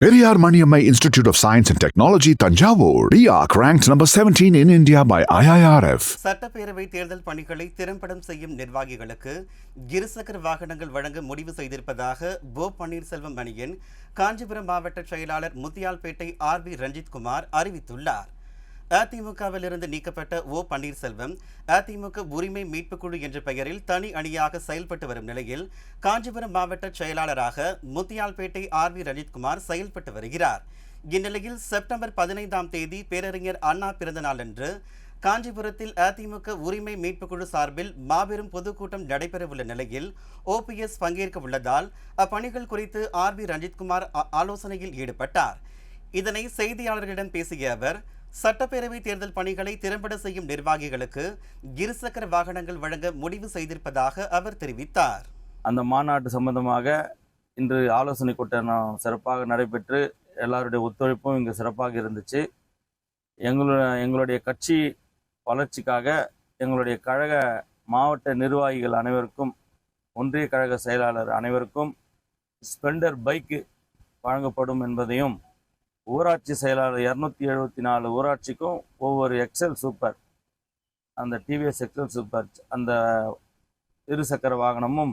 Periyar Maniammai institute of science and technology Thanjavur RIAC ranked number 17 in India by IIRF. சட்டப்பேரவை தேர்தல் பணிகளை திறம்படம் செய்யும் நிர்வாகிகளுக்கு இருசக்கர வாகனங்கள் வழங்க முடிவு செய்திருப்பதாக போ பன்னீர்செல்வம் அணியின் காஞ்சிபுரம் மாவட்ட செயலாளர் முத்தியால்பேட்டை ஆர் வி ரஞ்சித் குமார் அதிமுகவில் இருந்து நீக்கப்பட்ட ஓ பன்னீர்செல்வம் அதிமுக உரிமை மீட்பு குழு என்ற பெயரில் தனி அணியாக செயல்பட்டு வரும் நிலையில் காஞ்சிபுரம் மாவட்ட செயலாளராக முத்தியால்பேட்டை ஆர் வி ரஞ்சித்குமார் செயல்பட்டு வருகிறார். இந்நிலையில் செப்டம்பர் பதினைந்தாம் தேதி பேரறிஞர் அண்ணா பிறந்த நாளன்று காஞ்சிபுரத்தில் அதிமுக உரிமை மீட்பு குழு சார்பில் மாபெரும் பொதுக்கூட்டம் நடைபெறவுள்ள நிலையில் ஓபிஎஸ் பங்கேற்க உள்ளதால் அப்பணிகள் குறித்து ஆர் வி ரஞ்சித்குமார் ஆலோசனையில் ஈடுபட்டார். இதனை செய்தியாளர்களிடம் பேசிய அவர் சட்டப்பேரவை தேர்தல் பணிகளை திறம்பட செய்யும் நிர்வாகிகளுக்கு இருசக்கர வாகனங்கள் வழங்க முடிவு செய்திருப்பதாக அவர் தெரிவித்தார். அந்த மாநாட்டு சம்பந்தமாக இன்று ஆலோசனை கூட்டம் சிறப்பாக நடைபெற்று எல்லாருடைய ஒத்துழைப்பும் இங்கு சிறப்பாக இருந்துச்சு. எங்களுடைய எங்களுடைய கட்சி வளர்ச்சிக்காக எங்களுடைய கழக மாவட்ட நிர்வாகிகள் அனைவருக்கும் ஒன்றிய கழக செயலாளர் அனைவருக்கும் ஸ்பெண்டர் பைக்கு வழங்கப்படும் என்பதையும் ஊராட்சி செயலாளர் இரநூத்தி எழுபத்தி நாலு ஊராட்சிக்கும் ஒவ்வொரு எக்ஸல் சூப்பர் அந்த டிவிஎஸ் எக்ஸல் சூப்பர் அந்த இருசக்கர வாகனமும்